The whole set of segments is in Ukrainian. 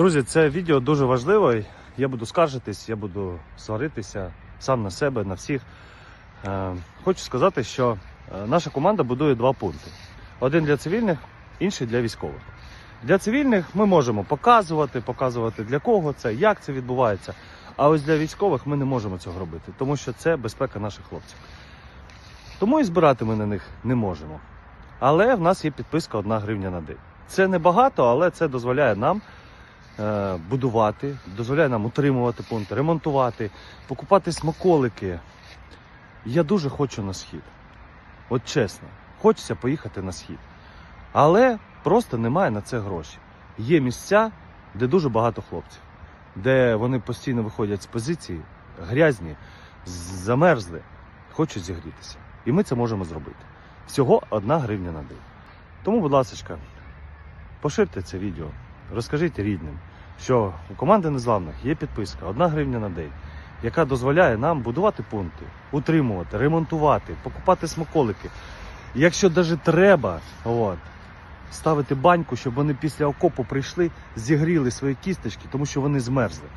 Друзі, це відео дуже важливе. Я буду скаржитись, я буду сваритися сам на себе, на всіх. Е, Хочу сказати, що е, наша команда будує два пункти: один для цивільних, інший для військових. Для цивільних ми можемо показувати, показувати для кого це, як це відбувається. А ось для військових ми не можемо цього робити, тому що це безпека наших хлопців. Тому і збирати ми на них не можемо. Але в нас є підписка 1 гривня на день. Це не багато, але це дозволяє нам будувати, дозволяє нам утримувати пункти, ремонтувати, покупати смаколики. Я дуже хочу на схід. От чесно, хочеться поїхати на схід. Але просто немає на це грошей. Є місця, де дуже багато хлопців, де вони постійно виходять з позиції, грязні, замерзли, хочуть зігрітися. І ми це можемо зробити. Всього одна гривня на день. Тому, будь ласка, поширте це відео, розкажіть рідним, що у команди незламних є підписка одна гривня на день, яка дозволяє нам будувати пункти, утримувати, ремонтувати, покупати смаколики. Якщо навіть треба, от, ставити баньку, щоб вони після окопу прийшли, зігріли свої кісточки, тому що вони змерзли.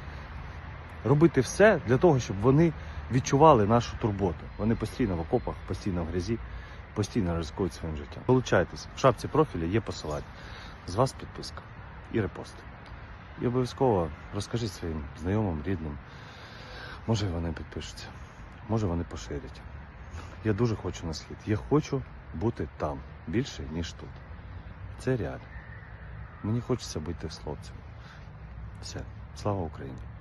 Робити все для того, щоб вони відчували нашу турботу. Вони постійно в окопах, постійно в грязі, постійно ризикують своїм життям. Долучайтесь, в шапці профіля є посилання. З вас підписка і репост. І обов'язково розкажіть своїм знайомим, рідним. Може вони підпишуться, може вони поширять. Я дуже хочу на схід. Я хочу бути там більше, ніж тут. Це реально. Мені хочеться бути в. Все. Слава Україні!